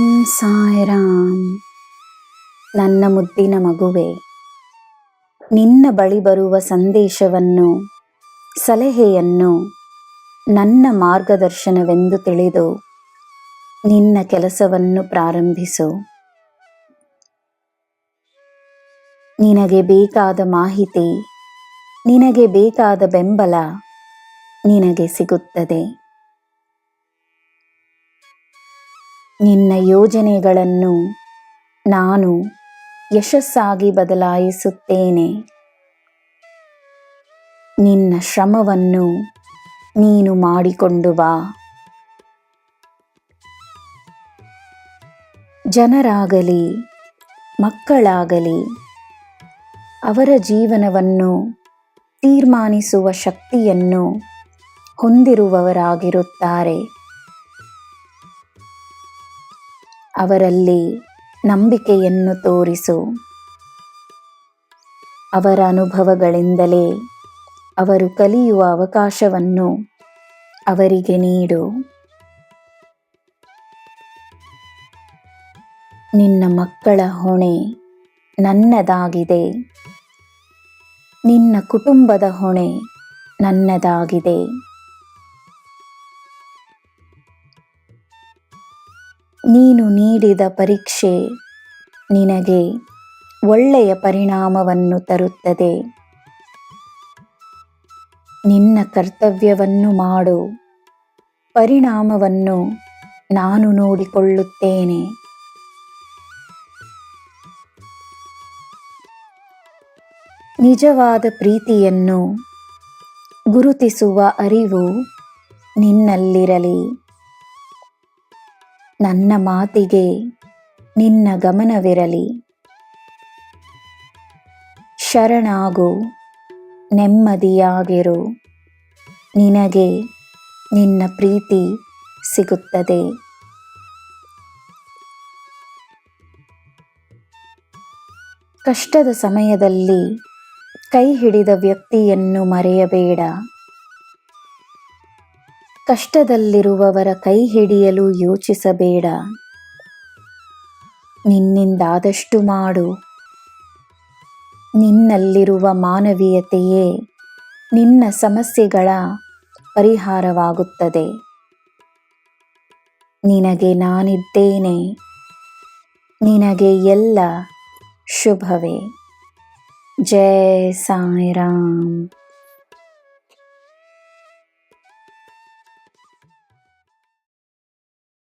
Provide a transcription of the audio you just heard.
ಓಂ ಸಾಯಿರಾಮ್. ನನ್ನ ಮುದ್ದಿನ ಮಗುವೆ, ನಿನ್ನ ಬಳಿ ಬರುವ ಸಂದೇಶವನ್ನು, ಸಲಹೆಯನ್ನು, ನನ್ನ ಮಾರ್ಗದರ್ಶನವೆಂದು ತಿಳಿದು ನಿನ್ನ ಕೆಲಸವನ್ನು ಪ್ರಾರಂಭಿಸು. ನಿನಗೆ ಬೇಕಾದ ಮಾಹಿತಿ, ನಿನಗೆ ಬೇಕಾದ ಬೆಂಬಲ ನಿನಗೆ ಸಿಗುತ್ತದೆ. ನಿನ್ನ ಯೋಜನೆಗಳನ್ನು ನಾನು ಯಶಸ್ಸಾಗಿ ಬದಲಾಯಿಸುತ್ತೇನೆ. ನಿನ್ನ ಶ್ರಮವನ್ನು ನೀನು ಮಾಡಿಕೊಂಡು ಬಾ. ಜನರಾಗಲಿ, ಮಕ್ಕಳಾಗಲಿ, ಅವರ ಜೀವನವನ್ನು ತೀರ್ಮಾನಿಸುವ ಶಕ್ತಿಯನ್ನು ಹೊಂದಿರುವವರಾಗಿರುತ್ತಾರೆ. ಅವರಲ್ಲಿ ನಂಬಿಕೆಯನ್ನು ತೋರಿಸು. ಅವರ ಅನುಭವಗಳಿಂದಲೇ ಅವರು ಕಲಿಯುವ ಅವಕಾಶವನ್ನು ಅವರಿಗೆ ನೀಡು. ನಿನ್ನ ಮಕ್ಕಳ ಹೊಣೆ ನನ್ನದಾಗಿದೆ. ನಿನ್ನ ಕುಟುಂಬದ ಹೊಣೆ ನನ್ನದಾಗಿದೆ. ನೀನು ನೀಡಿದ ಪರೀಕ್ಷೆ ನಿನಗೆ ಒಳ್ಳೆಯ ಪರಿಣಾಮವನ್ನು ತರುತ್ತದೆ. ನಿನ್ನ ಕರ್ತವ್ಯವನ್ನು ಮಾಡು. ಪರಿಣಾಮವನ್ನು ನಾನು ನೋಡಿಕೊಳ್ಳುತ್ತೇನೆ. ನಿಜವಾದ ಪ್ರೀತಿಯನ್ನು ಗುರುತಿಸುವ ಅರಿವು ನಿನ್ನಲ್ಲಿರಲಿ. ನನ್ನ ಮಾತಿಗೆ ನಿನ್ನ ಗಮನವಿರಲಿ. ಶರಣಾಗು, ನೆಮ್ಮದಿಯಾಗಿರು. ನಿನಗೆ ನಿನ್ನ ಪ್ರೀತಿ ಸಿಗುತ್ತದೆ. ಕಷ್ಟದ ಸಮಯದಲ್ಲಿ ಕೈ ಹಿಡಿದ ವ್ಯಕ್ತಿಯನ್ನು ಮರೆಯಬೇಡ. ಕಷ್ಟದಲ್ಲಿರುವವರ ಕೈ ಹಿಡಿಯಲು ಯೋಚಿಸಬೇಡ. ನಿನ್ನಿಂದಾದಷ್ಟು ಮಾಡು. ನಿನ್ನಲ್ಲಿರುವ ಮಾನವೀಯತೆಯೇ ನಿನ್ನ ಸಮಸ್ಯೆಗಳ ಪರಿಹಾರವಾಗುತ್ತದೆ. ನಿನಗೆ ನಾನಿದ್ದೇನೆ. ನಿನಗೆ ಎಲ್ಲ ಶುಭವೇ. ಜಯ ಸಾಯಿರಾಮ್.